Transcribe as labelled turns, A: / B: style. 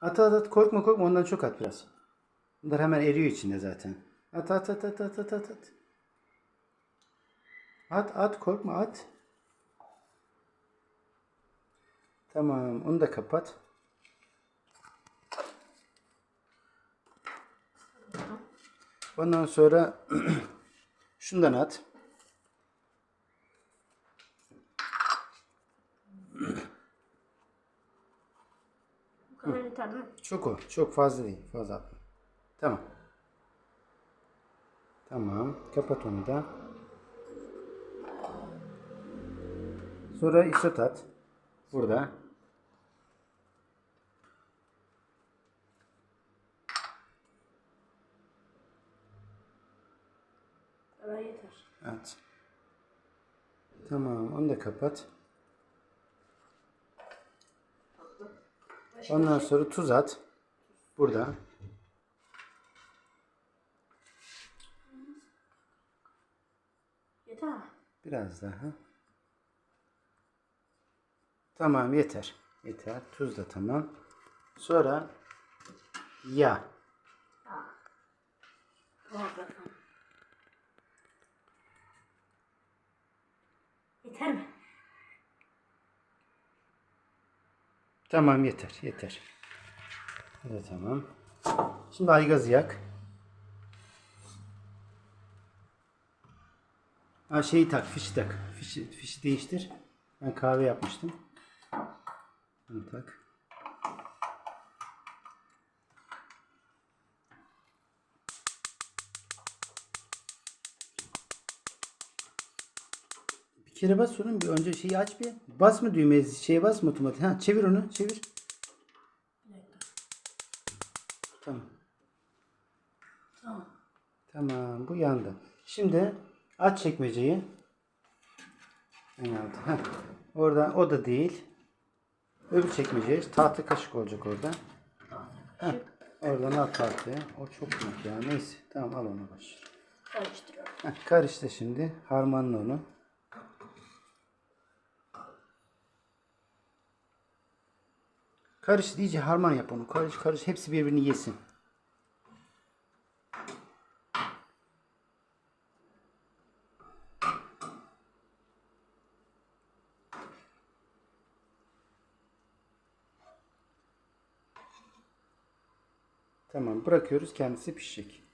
A: At at at korkma korkma ondan çok at biraz. Bunlar hemen eriyor içinde zaten. At at at at at at at. At at, at korkma at. Tamam onu da kapat. Ondan sonra şundan at.
B: Bu kadar yeter değil mi?
A: Çok o. Çok fazla değil. Fazla atma. Tamam. Tamam. Kapat onu da. Sonra isot at. Burada. At. Tamam. Onu da kapat. Ondan sonra tuz at. Burada.
B: Yeter mi?
A: Biraz daha. Tamam yeter. Yeter. Tuz da tamam. Sonra yağ.
B: Yeter mi?
A: Tamam yeter. Yeter. Da tamam. Şimdi aygazı yak. Ha şeyi tak, fişi tak. Fişi, fişi değiştir. Ben kahve yapmıştım. Bunu tak. Bir kere bas onun bir önce şeyi aç bir. Basma düğmeye şeye basma otomatik. Ha çevir onu çevir. Tamam.
B: Tamam.
A: Tamam bu yandı. Şimdi aç çekmeceyi. En altta. Heh. Orada o da değil. Öbür çekmeceyi tahta kaşık olacak orada. Heh. Oradan al tahtaya. O çok büyük ya. Neyse. Tamam al onu baş.
B: Karıştırıyorum.
A: Heh, karıştı şimdi. Harmanla onu. Karış iyice harman yap onu. Karış karış hepsi birbirini yesin. Tamam bırakıyoruz kendisi pişecek.